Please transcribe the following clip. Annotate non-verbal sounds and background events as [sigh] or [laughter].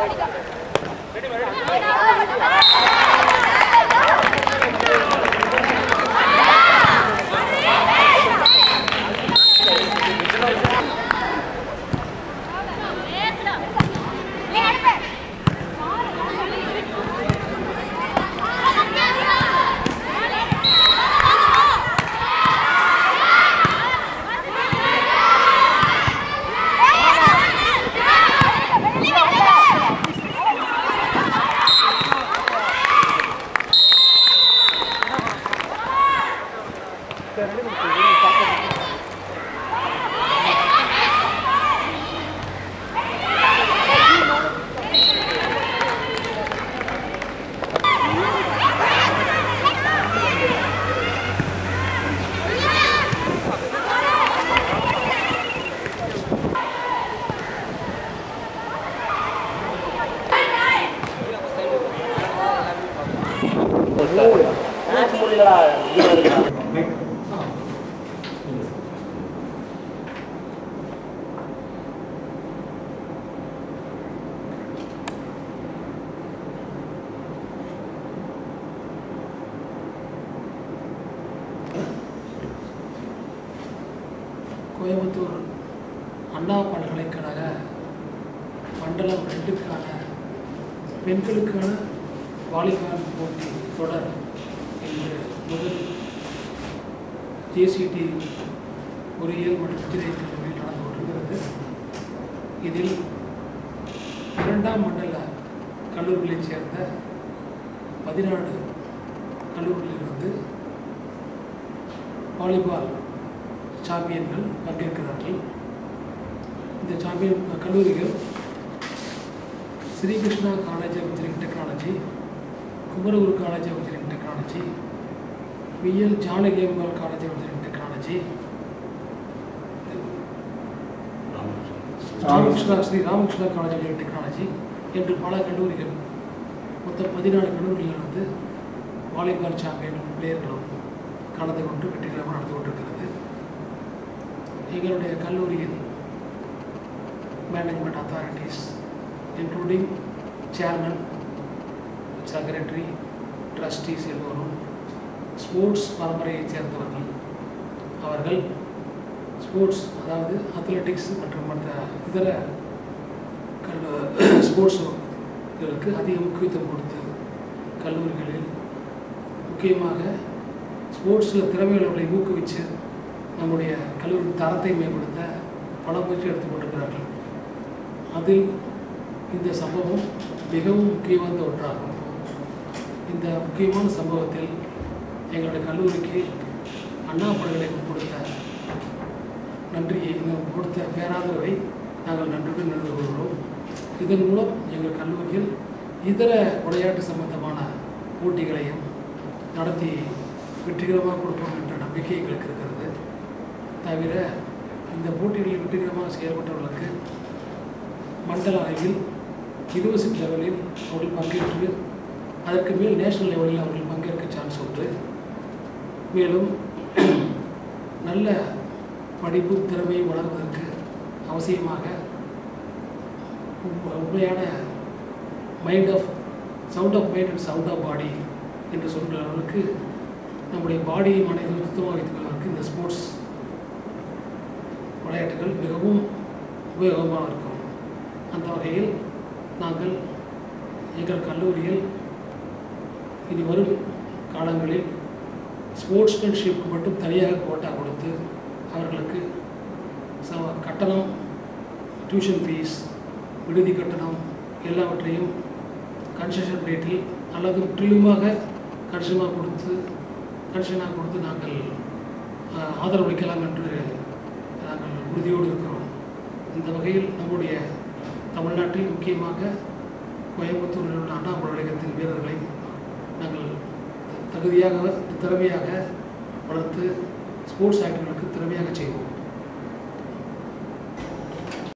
Thank. ఇచ్చారని Hãy subscribe cho kênh Ghiền Coimbatore அண்ணா பல்கலைக்கழக மண்டலம் ரெண்டுக்கான பெண்களுக்கான வாலிபால் போட்டி தொடர் இன்று முதல் ஜேசிடி பொறியியல் மற்றும் விடுதித் கல்லூரியில் நடந்து கொண்டிருக்கிறது. இதில் இரண்டாம் மண்டல கல்லூரிகளைச் சேர்ந்த பதினாறு கல்லூரிகளிலிருந்து வாலிபால் சாம்பியன்கள் பங்கேற்கிறார்கள். இந்த சாம்பியன் கல்லூரிகள் Srikrishna college of engineering technology Kumaraguru college of engineering technology VL Janaki Ambal college of engineering technology Ramakrishna. Sri Ramakrishna college of technology என்று பல கல்லூரிகள் மொத்தம் பதினாலு கல்லூரிகளிலிருந்து வாலிபால் சாம்பியன் பிளேயர்களும் கலந்து கொண்டு வெற்றிகரமாக நடந்து கொண்டிருக்கிறது. எங்களுடைய கல்லூரியின் management authorities including chairman secretary trustees எல்லோரும் ஸ்போர்ட்ஸ் பரம்பரையைச் சேர்ந்தவர்கள். அவர்கள் ஸ்போர்ட்ஸ் அதாவது அத்லெட்டிக்ஸ் மற்றும் மற்ற இதர கல்லு ஸ்போர்ட்ஸுகளுக்கு [clears throat] அதிக முக்கியத்துவம் கொடுத்து கல்லூரிகளில் முக்கியமாக ஸ்போர்ட்ஸில் திறமையுள்ளவர்களை ஊக்குவித்து நம்முடைய கல்லூரி தரத்தை மேம்படுத்த பல முயற்சி எடுத்துக் கொண்டிருக்கிறார்கள். அதில் இந்த சம்பவம் மிகவும் முக்கியமான ஒன்றாகும். இந்த முக்கியமான சம்பவத்தில் எங்களுடைய கல்லூரிக்கு அண்ணா பல்கலைக்கழகம் கொடுத்த நன்றியை கொடுத்த பேராதரவை நாங்கள் நன்றியுடன் நினைவு கொள்கிறோம். இதன் மூலம் எங்கள் கல்லூரியில் இதர விளையாட்டு சம்பந்தமான போட்டிகளையும் நடத்தி வெற்றிகரமாக கொடுப்போம் என்ற நம்பிக்கை எங்களுக்கு இருக்கிறது. தவிர இந்த போட்டிகளில் விட்டுவிதமாக செயல்பட்டவர்களுக்கு மண்டல அளவில் யூனிவர்சிட்டி லெவலில் அவர்கள் பங்கேற்று அதற்கு மேல் நேஷனல் லெவலில் அவர்கள் பங்கேற்க சான்ஸ் உண்டு. மேலும் நல்ல படிப்பு திறமையை வளர்வதற்கு அவசியமாக உண்மையான mind of sound of mind and sound of body என்று சொல்கிற அளவுக்கு நம்முடைய பாடியை மனதில் சுத்தமாக வைத்துக் கொள்வதற்கு இந்த ஸ்போர்ட்ஸ் விளையாட்டுகள் மிகவும் உபயோகமாக இருக்கும். அந்த வகையில் நாங்கள் எங்கள் கல்லூரியில் இனி வரும் காலங்களில் ஸ்போர்ட்ஸ்மேன்ஷிப்க்கு மட்டும் தனியாக கோட்டா கொடுத்து அவர்களுக்கு ச கட்டணம் டியூஷன் ஃபீஸ் விடுதி கட்டணம் எல்லாவற்றையும் கன்செஷன் ரேட்டில் அல்லது முற்றிலுமாக கன்செஷனாக கொடுத்து கன்செஷனாக கொடுத்து நாங்கள் ஆதரவளிக்கலாம் என்று நாங்கள் உறுதியோடு இருக்கிறோம். இந்த வகையில் நம்முடைய தமிழ்நாட்டில் முக்கியமாக கோயம்புத்தூரில் உள்ள அண்ணா பல்கலைக்கழகத்தின் வீரர்களை நாங்கள் தகுதியாக திறமையாக வளர்த்து ஸ்போர்ட்ஸ் ஆக்டர்களுக்கு திறமையாக செய்வோம்.